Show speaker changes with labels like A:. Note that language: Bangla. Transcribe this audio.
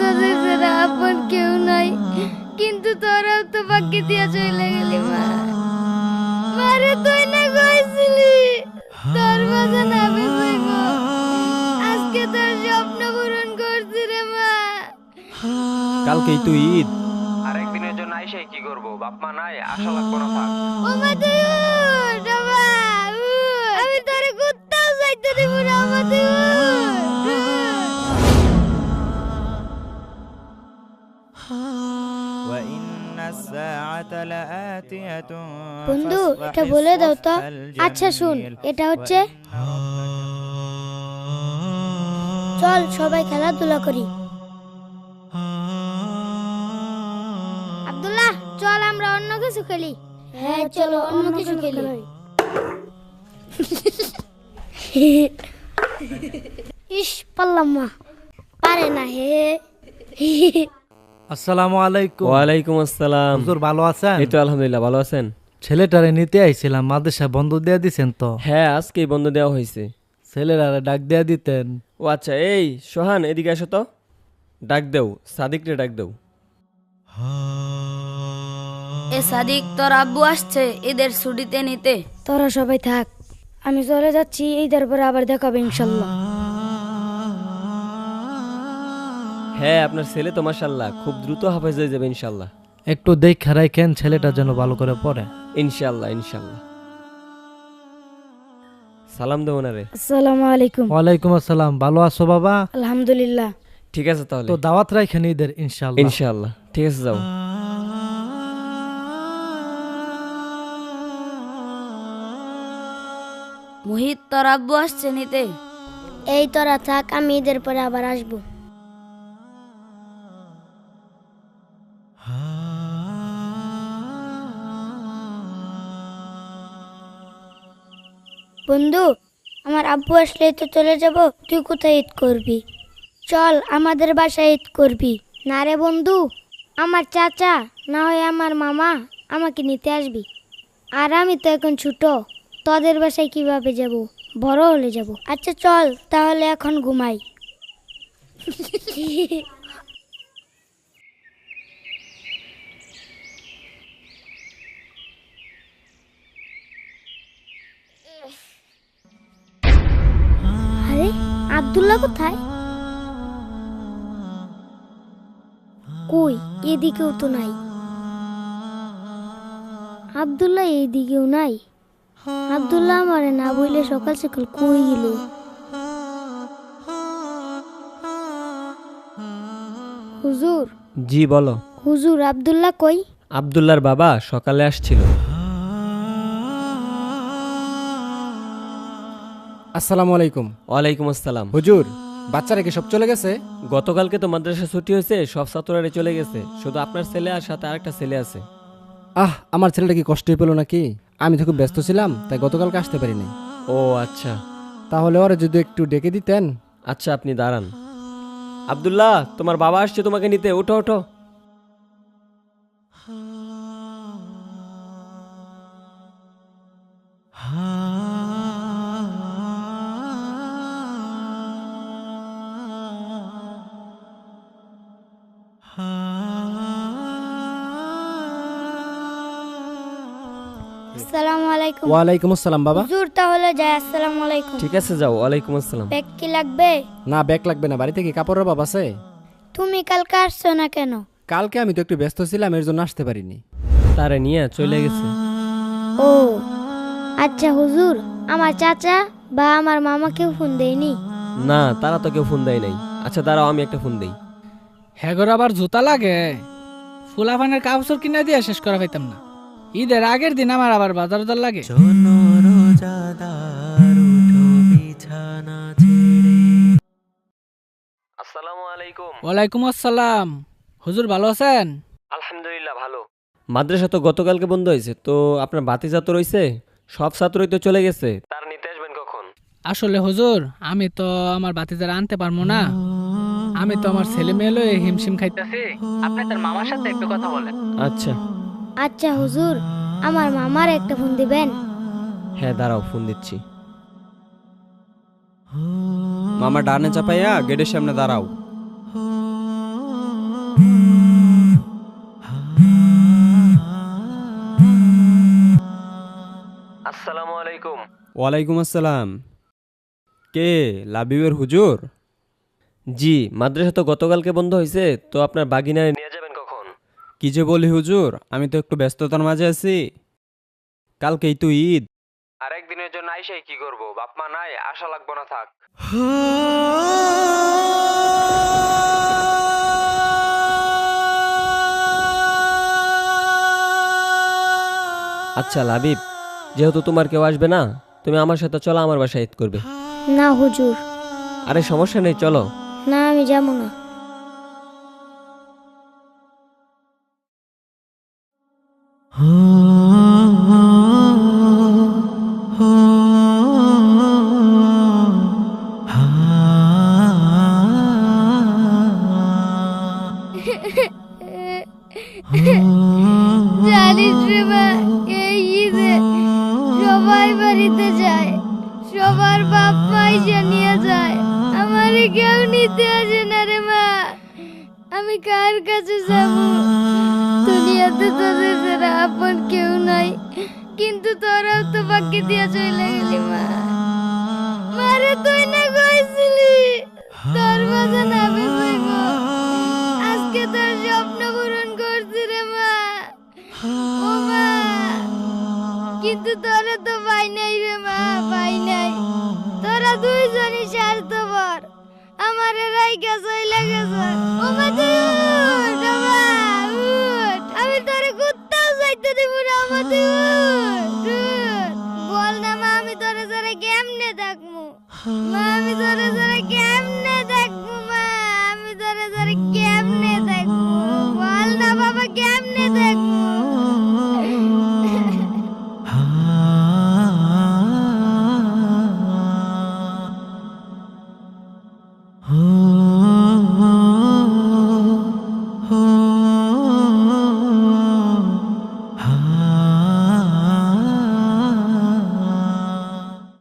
A: তোদের ছাড়া আপন কেউ নাই। কিন্তু তোরাও তো বাকি দিয়া চলে গেলি মা। মারে তুই না কইছিলি? তোর মাঝে না বেঁচে আজকে তোর স্বপ্ন পূরণ করছি রে মা।
B: কালকেই তো ঈদ।
C: আরেকদিনের জন্য আইসাই কি করব? বাপ মা নাই আশা লাগবো না থাক
A: ও মা তুই উঠ, ও উঠ। আমি তোরে কোথাও যাইতে দেব না ও মা তুই উঠ। বন্ধু এটা বলে দাও তো। আচ্ছা শুন এটা হচ্ছে চল সবাই খেলাধুলা করি। আব্দুল্লাহ চল আমরা অন্য কিছু খেলি। হ্যাঁ চলো অন্য কিছু খেলি। ইস পারলাম মা পারে না হে।
D: আসসালামু আলাইকুম।
B: ওয়ালাইকুম আসসালাম।
D: হুজুর ভালো আছেন?
B: এই তো আলহামদুলিল্লাহ ভালো আছেন?
D: ছেলেটারে নিতে আইছিলাম মাদ্রাসা বন্ধ দিয়ে দিছেন তো?
B: হ্যাঁ আজকেই বন্ধ দেওয়া হয়েছে
D: ছেলেরারে ডাক দিয়ে দিতেন।
B: ও আচ্ছা এই সোহান এদিকে আসো তো। ডাক দেও সাদিকরে ডাক দেও।
E: এ সাদিক তোর আব্বু আসছে ঈদের ছুটিতে নিতে।
A: তোরা সবাই থাক আমি চলে যাচ্ছি ঈদের পরে আবার দেখাবে ইনশাল্লাহ।
B: হ্যাঁ আপনার ছেলে তো মাশাল্লাহ খুব দ্রুত হাফেজ হয়ে যাবে ইনশাল্লাহ
D: একটু দেখ দেখা রাখেন ছেলেটা যেন ভালো করে পড়ে।
B: ইনশাল্লাহ ইনশাল্লাহ সালাম দেবো না রে
A: আসসালামু আলাইকুম।
D: ওয়ালাইকুম আসসালাম। ভালো আছো বাবা?
A: আলহামদুলিল্লাহ।
B: ঠিক আছে তাহলে।
D: তো দাওয়াত রাখেন ঈদের ইনশাল্লাহ
B: ইনশাল্লাহ ঠিক আছে যাও।
E: মোহিত তোর আব্বু আসছে নিতে।
A: এই তোরা থাক আমি ঈদের পরে আবার আসব। বন্ধু, আমার আব্বু আসলে তো চলে যাব, তুই কোথায় ঈদ করবি? চল, আমাদের বাসায় ঈদ করবি। না রে বন্ধু, আমার চাচা, না হয় আমার মামা আমাকে নিতে আসবি। আর আমি তো এখন ছোট, তোদের বাসায় কীভাবে যাব? বড় হলে যাব। আচ্ছা চল, তাহলে এখন ঘুমাই। আব্দুল্লাহ কোথায়? কই এদিকেও তো নাই। আব্দুল্লাহ এইদিকেও নাই। আব্দুল্লাহ আমারে না বইলে সকাল সকাল কই গেল? হুজুর?
B: জি বলো।
A: হুজুর আব্দুল্লাহ কই?
B: আবদুল্লার বাবা সকালে আসছিল।
F: আসসালামু আলাইকুম।
B: ওয়ালাইকুম আসসালাম।
F: হুজুর বাচ্চারা কি সব চলে গেছে?
B: গতকালকে তো মাদ্রাসা ছুটি হয়েছে সব ছাত্ররা চলে গেছে। শুধু আপনার ছেলে আর সাথে আরেকটা ছেলে আছে।
F: আহ আমার ছেলেটা কি কষ্টই পেল নাকি? আমি তো খুব ব্যস্ত ছিলাম তাই গতকালকে আসতে পারিনি।
B: ও আচ্ছা।
F: তাহলে ওরা যদি একটু ডেকে দিতেন।
B: আচ্ছা আপনি দাঁড়ান। আব্দুল্লাহ তোমার বাবা আসছে তোমাকে নিতে ওঠো ওঠো।
A: আসসালামু আলাইকুম।
F: আসসালাম বাবা।
A: হুজুর তাহলে যাই আসসালামু আলাইকুম।
B: ঠিক আছে যাও ওয়ালাইকুম আসসালাম।
A: ব্যাগ কি লাগবে?
F: না ব্যাগ লাগবে না বাড়িতে কি কাপড়ের অভাব আছে?
A: তুমি কালকে আসছো না কেন?
F: কালকে আমি তো একটু ব্যস্ত ছিলাম এর জন্য আসতে পারিনি।
B: তারে নিয়ে চলে গেছে।
A: ও আচ্ছা হুজুর আমার চাচা বা আমার মামাকেও ফোন দেয়নি?
B: না তারা তো কেউ ফোন দেয় নাই। আচ্ছা দাঁড়াও আমি একটা ফোন দেই।
G: হ্যাগর আবার জুতা লাগে। ফুলাফানের কাপড় কিনে দিয়ে শেষ করা পাইতাম না। ঈদের আগের দিন আমার আবার বাজার দর লাগে।
B: আসসালামু আলাইকুম।
G: ওয়ালাইকুম আসসালাম। হুজুর ভালো আছেন?
B: আলহামদুলিল্লাহ ভালো। মাদ্রাসা তো গতকালকে বন্ধ হয়েছে তো আপনার রয়েছে সব ছাত্রই তো চলে গেছে। তার নিতে আসবেন কখন?
G: আসলে হুজুর আমি তো আমার বাতিজার আনতে পারব না। আমি তো আমার ছেলে মেয়ে লয়ে হিমশিম খাইতেছি। আপনি তার মামার সাথে একটু কথা বলেন।
B: আচ্ছা।
A: আচ্ছা হুজুর আমার মামার একটা ফোন দিবেন।
B: হ্যাঁ দাঁড়াও ফোন দিচ্ছি।
H: মামা ডানে চাপাইয়া গেটের সামনে দাঁড়াও।
C: আসসালামু আলাইকুম।
H: ওয়ালাইকুম আসসালাম। কে লাবিবের হুজুর?
B: জি মাদ্রাসা তো গতকালকে বন্ধ হয়েছে তো আপনার বাগিনায়
H: কি যে বলি হুজুর? আমি তো একটু ব্যস্ততার মাঝে আছি। কালকেই তো ঈদ।
C: আরেক দিনের জন্য আইসাই কি করব? বাপ মা নাই আশা লাগবো না থাক।
B: আচ্ছা লাবিব যেহেতু তোমার কেউ আসবে না তুমি আমার সাথে চলো আমার বাসায় ঈদ করবে।
I: না হুজুর।
B: আরে সমস্যা নেই চলো।
I: না আমি যাব না। জানিস রে মা এই ঈদে সবাই বাড়িতে যায়, সবার বাপ মাই নিয়ে যায়। আমারে কেউ নিতে আসে না রে মা। আমি কার কাছে যাব? দুনিয়াতে তোদের ছাড়া আপন কেউ নাই। কিন্তু তোরাও তো বাকি দিয়ে চলে গেলি মা। মারে তুই না কইছিলি? তোর না কিন্তু তোরা তো পাই নাই রে মা পাই নাই। তোরা দুইজনই স্বার্থপর। আমার রাইকা চইলা গেছে। ও মা আমি তোরে কোথাও যাইতে দিব না আমা তুই উঠ, উঠ। বল না মা আমি তোরে ছাড়া কেমনে থাকব মা আমি তোরে